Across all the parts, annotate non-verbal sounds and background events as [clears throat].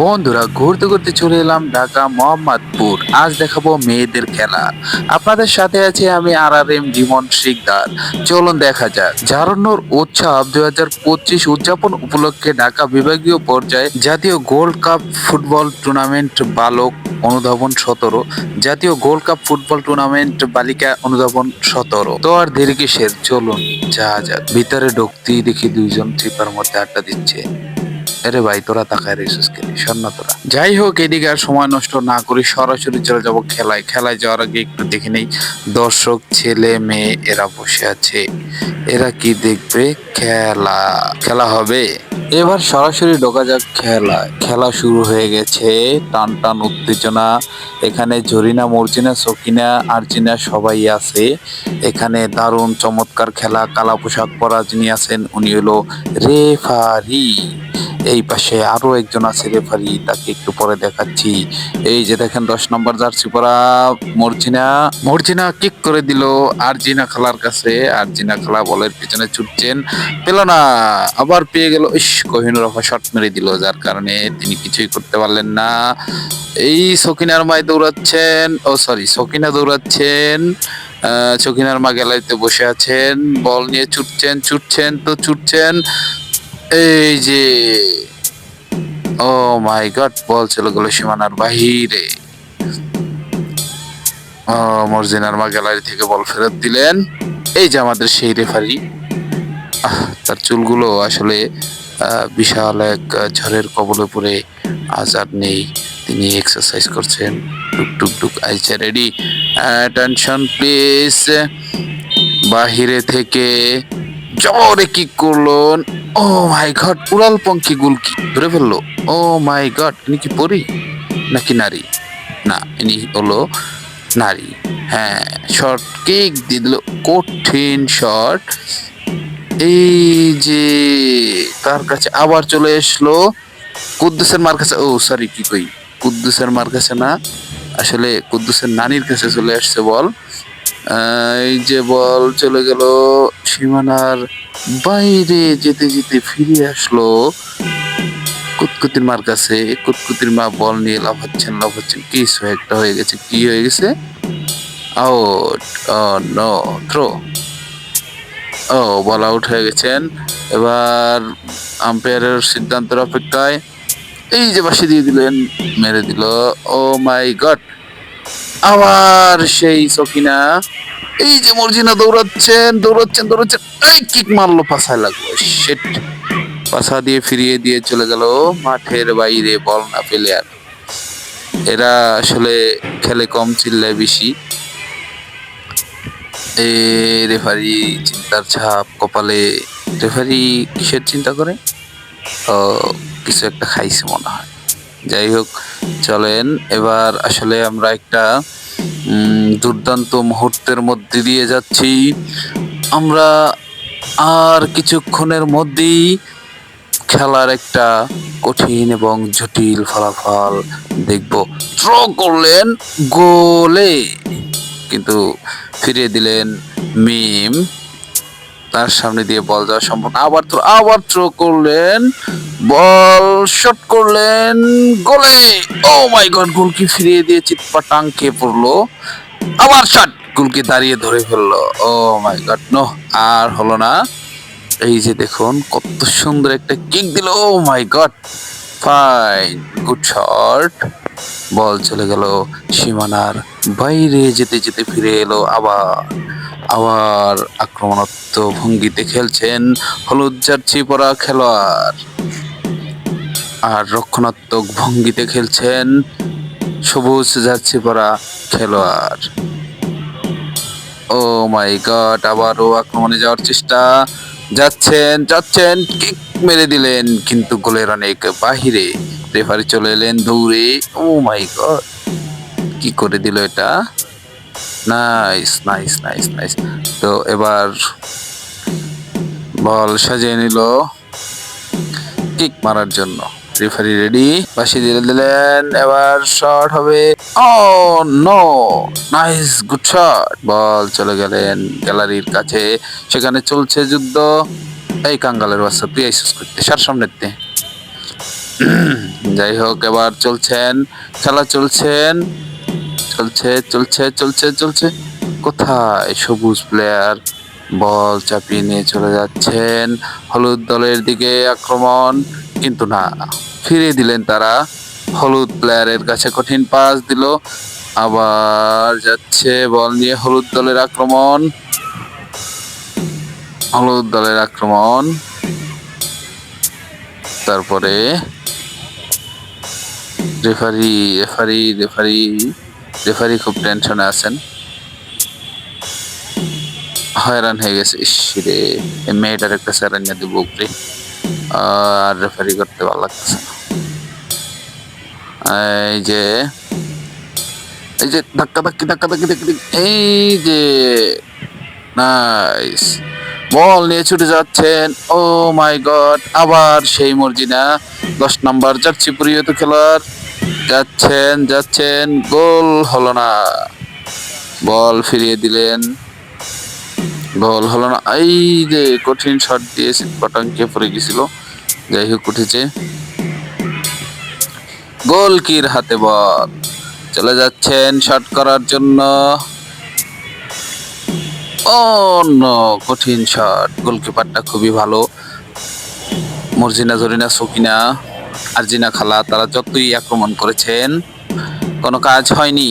বন্ধুরা, ঘুরতে ঘুরতে চলে এলাম ঢাকা মোহাম্মদপুর। আজ দেখাবো মেয়েদের খেলা। আপনাদের সাথে আছে আমি আর আর এম জীবন শিকদার। চলুন দেখা যাক। ঝাড়ন্নর উৎসব দুই হাজার পঁচিশ উদযাপন উপলক্ষে ঢাকা বিভাগীয় পর্যায়ে জাতীয় গোল্ড কাপ ফুটবল টুর্নামেন্ট বালক অনুধাবন সতেরো, জাতীয় গোল্ড কাপ ফুটবল টুর্নামেন্ট বালিকা অনুধাবন সতেরো। তো আর দেরি কিসের? চলুন যা যাক। ভিতরে ঢুকতেই দেখি দুইজন চিপার মধ্যে আড্ডা দিচ্ছে। আরে ভাই, তোরা তাকায় রেছিস কেন? সন্না তোরা। যাই হোক, এদিকে আর সময় নষ্ট না করে, সরাসরি চলে যাব খেলায়। খেলায় যাওয়ার আগে একটু দেখে নেই, দর্শক, ছেলে, মেয়ে, এরা বসে আছে। এরা কি দেখবে? খেলা। খেলা হবে। এবার সরাসরি ঢোকা যাক খেলায় খেলা শুরু হয়ে গেছে। টান টান উত্তেজনা। এখানে জরিনা, মর্জিনা, সকিনা, আর্জিনা সবাই আছে। এখানে দারুণ চমৎকার খেলা। কালা পোশাক পরা যিনি আছেন উনি হলো রেফারি। এই পাশে আরও একজন আছে রেফারি, তাকে একটু পরে দেখাচ্ছি। এই যে দেখেন, দশ নম্বর জার্সি পরা মর্জিনা। মর্জিনা কিক করে দিল আরজিনা খালার কাছে। আরজিনা খালা বলের পিছনে ছুটছেন। পেল না আবার পেয়ে গেল। ইস, কোহিনুর শট মেরে দিল, যার কারণে তিনি কিছুই করতে পারলেন না। এই সকিনার মায় দৌড়াচ্ছেন। ও সরি সকিনা দৌড়াচ্ছেন। সকিনার মা গ্যালারিতে বসে আছেন। বল নিয়ে ছুটছেন ছুটছেন তো ছুটছেন। এই যে, ও মাই গড বল চলে গেল সীমানার বাহিরে। ও মর্জিনার মা গ্যালারি থেকে বল ফেরত দিলেন। এই যে আমাদের সেই রেফারি তার চুলগুলো আসলে বিশাল এক ঝড়ের কবলে পড়ে আজ আর নেই। তিনি এক্সারসাইজ করছেন। টুক টুক টুক, আইছে রেডি টেনশন প্লিজ বাহিরে থেকে জোরে কি করলেন। ও মাই গড, উড়াল পঙ্কি গুলকি। ধরে ফেলল, ও মাই গড, ইনি কি পরি? নাকি নারী? না, ইনি হলো নারী। হ্যাঁ শর্ট কেক দিয়ে দিল, কঠিন শট এই যে তার কাছে আবার চলে আসলো কুদ্দুসের মার কাছে, ও সরি কি কই? কুদ্দুসের মার কাছে না, আসলে কুদ্দুসের নানির কাছে চলে আসছে বল। এই যে বল চলে গেল সীমানার বাইরে, যেতে যেতে ফিরে আসলো কুতকুতির মার কাছে। কুতকুতির মা বল নিয়ে লাফাচ্ছেন লাফাচ্ছেন কিছু একটা হয়ে গেছে। কি হয়ে গেছে? আউট নো থ্রো ও, বল আউট হয়ে গেছেন। এবার আম্পায়ারের সিদ্ধান্তের অপেক্ষায় এই যে বাসি দিয়ে দিলেন, মেরে দিল। ও মাই গড আবার সেই সকিনা এই যে মর্জিনা দৌড়াচ্ছেন দৌড়াচ্ছেন দৌড়াচ্ছেন, এই কিক মারলো পাছায় লাগল। সেট পাছা দিয়ে ফিরিয়ে দিয়ে চলে গেল মাঠের বাইরে, বল না পেলে আর। এরা আসলে খেলে কম চিল্লায় বেশি। এ রেফারি চিন্তার ছাপ কপালে। রেফারি কিসের চিন্তা করে? কিছু একটা খাইছে মনে হয়। যাই হোক, চলেন, এবার আসলে আমরা একটা দুর্দান্ত মুহূর্তের মধ্যে দিয়ে যাচ্ছি। আমরা আর কিছুক্ষণের মধ্যেই খেলার একটা কঠিন এবং জটিল ফলাফল দেখব। ড্র করলেন গোলে, কিন্তু ফিরিয়ে দিলেন মিম। তার সামনে দিয়ে বল যাওয়া সম্ভব। আবার তো আবার থ্রো করলেন, বল শট করলেন গোলে। ও মাই গড গোলকি ফিরিয়ে দিয়ে চিৎপা টাঙ্কে পড়ল? আবার শট গোলকি দাঁড়িয়ে ধরে ফেলল। ও মাই গড নো আর হলো না। এই যে দেখুন, কত সুন্দর একটা কিক দিল। ও my god fine good shot ball চলে গেল সীমানার বাইরে, যেতে যেতে ফিরে এলো আবার। আবার আক্রমণাত্মক ভঙ্গিতে খেলছেন হলুদ জার্সি পরা খেলোয়াড়। আর রক্ষণাত্মক ভঙ্গিতে খেলছেন সবুজ যাচ্ছে পরা খেলোয়াড়। ও মাই গড আবারও আক্রমণে যাওয়ার চেষ্টা। যাচ্ছেন যাচ্ছেন কিক মেরে দিলেন, কিন্তু গোলের অনেক বাহিরে। রেফারি চলে এলেন দৌড়ে। ও মাই গড কি করে দিল এটা? নাইস নাইস নাইস নাইস তো এবার বল সাজিয়ে নিল। কিক মারার জন্য। রেফারি রেডি বাসি দিয়ে দিলেন, এবার শট হবে। ও no nice good shot ball চলে গেলেন গ্যালারির কাছে। সেখানে চলছে যুদ্ধ। এই কাঙ্গালের বাচ্চা, তুই আইসিস করতে সার সামনেতে [clears throat] যাই হোক, এবার চলছেন। খেলা চলছেন। চলছে চলছে চলছে চলছে। কোথায় সবুজ প্লেয়ার বল চাপিয়ে নিয়ে চলে যাচ্ছেন। হলুদ দলের দিকে আক্রমণ, কিন্তু না ফিরে দিলেন তারা। হলুদ প্লেয়ারের কাছে কঠিন পাস দিল, আবার যাচ্ছে বল নিয়ে হলুদ দলের আক্রমণ। হলুদ দলের আক্রমণ। তারপরে রেফারি রেফারি রেফারি রেফারি খুব টেনশনে আছেন। হয়রান হয়ে গেছে। ইস রে মেয়েটার একটা স্যারান্যা দিব উপরে। আর রেফারি করতে ভালো লাগতেছে না। এই যে এই যে ধাক্কা ধাক্কি ধাক্কা ধাক্কি ধাক্কি এই যে নাইস বল নিয়ে ছুটে যাচ্ছেন। ও মাই গড আবার সেই মর্জিনা। দশ নাম্বার যাচ্ছি প্রিয়ত খেলোয়াড়। যাচ্ছেন যাচ্ছেন, গোল হলো না। বল ফিরিয়ে দিলেন। গোল হলো না। এই যে কঠিন শট দিয়ে পটাঙ্কে পড়ে গেছিল, যাই হোক উঠেছে। গোলকির হাতে বল। চলে যাচ্ছেন শট করার জন্য। অন্য কঠিন শট গোলকিপারটা খুবই ভালো। মর্জিনা, জরিনা, সকিনা, আরজিনা খালা, তারা যতই আক্রমণ করেছেন, কোনো কাজ হয়নি।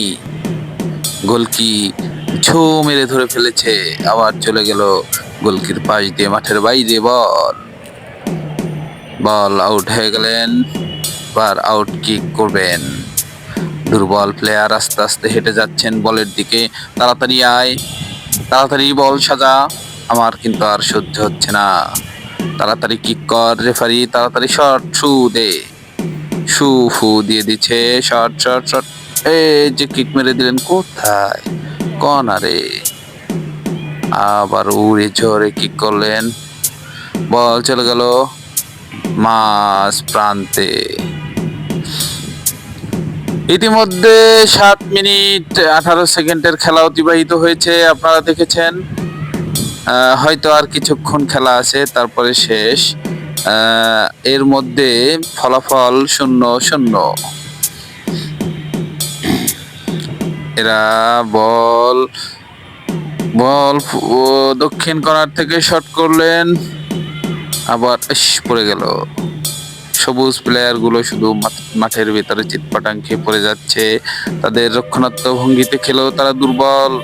গোলকি ছো মেরে ধরে ফেলেছে। আবার চলে গেল গোলকির পাশ দিয়ে মাঠের বাইরে, বল। বল আউট হয়ে গেলেন, এবার আউট কিক করবেন। দুর্বল প্লেয়ার আস্তে আস্তে হেঁটে যাচ্ছেন বলের দিকে। তাড়াতাড়ি আয়, তাড়াতাড়ি বল সাজা। আমার কিন্তু আর সহ্য হচ্ছে না। তাড়াতাড়ি কিক কর, রেফারি, তাড়াতাড়ি শর্ট শু দে। শু, ফু দিয়ে দিচ্ছে শর্ট শর্ট শর্ট এই যে কিক মেরে দিলেন কোথায়? কন আরে। আবার উড়ে ঝরে কিক করলেন? বল, চলে গেল মাস প্রান্তে। ইতিমধ্যে সাত মিনিট আঠারো সেকেন্ডের খেলা অতিবাহিত হয়েছে, আপনারা দেখেছেন। হয়তো আর কিছুক্ষণ খেলা আছে, তারপরে শেষ। এর মধ্যে ফলাফল শূন্য শূন্য। এরা বল বল দক্ষিণ কর্নার থেকে শট করলেন। আবার পড়ে গেল। সবুজ প্লেয়ারগুলো শুধু মাঠ- মাঠের ভিতরে চিৎপাটাং খেয়ে পড়ে যাচ্ছে। তাদের রক্ষণাত্মক ভঙ্গিতে খেলেও তারা দুর্বল।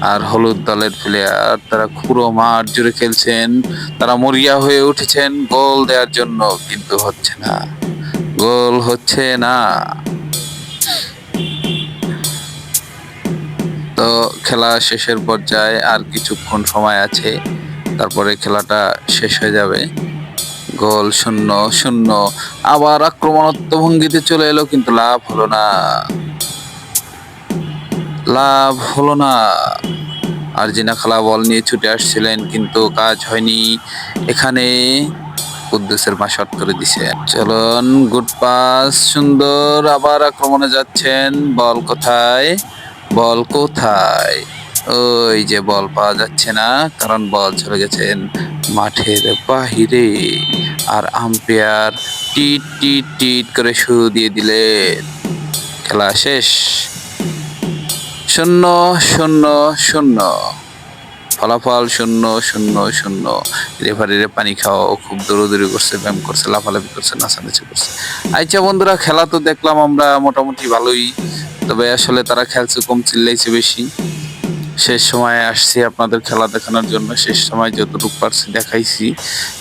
আর হলুদ দলের প্লেয়ার তারা পুরো মাঠ জুড়ে খেলছেন। তারা মরিয়া হয়ে উঠেছেন গোল দেওয়ার জন্য, কিন্তু হচ্ছে না। গোল হচ্ছে না। তো খেলা শেষের পর্যায়ে আর কিছুক্ষণ সময় আছে, তারপরে খেলাটা শেষ হয়ে যাবে। গোল শূন্য শূন্য। আবার আক্রমণাত্মক ভঙ্গিতে চলে এলো, কিন্তু লাভ হলো না। লাভ হলো না। আরজিনা খালা বল নিয়ে ছুটে আসছিলেন, কিন্তু কাজ হয়নি। এখানে কুদ্দুসের মা শট করে দিছে। চলুন, গুড পাস, সুন্দর। আবার আক্রমণে যাচ্ছেন। বল কোথায়? বল কোথায়? ওই যে বল পাওয়া যাচ্ছে না, কারণ বল চলে গেছেন মাঠের বাহিরে। আর আম্পায়ার টিট টিট টিট করে শুরু দিয়ে দিলেন। খেলা শেষ। শূন্য শূন্য শূন্য। ফলাফল শূন্য শূন্য শূন্য। রেফারিরে পানি খাওয়া খুব দৌড়দৌড়ি করছে, ব্যায়াম করছে, লাফালাফি করছে, নাচানাচি করছে। আচ্ছা বন্ধুরা, খেলা তো দেখলাম আমরা মোটামুটি ভালোই। তবে আসলে তারা খেলছে কম চিল্লাইছে বেশি। শেষ সময় আসছি আপনাদের খেলা দেখানোর জন্য। শেষ সময় যতটুকু পারছি দেখাইছি।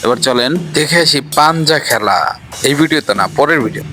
এবার চলেন দেখে আসি পাঞ্জা খেলা। এই ভিডিওতে না, পরের ভিডিও।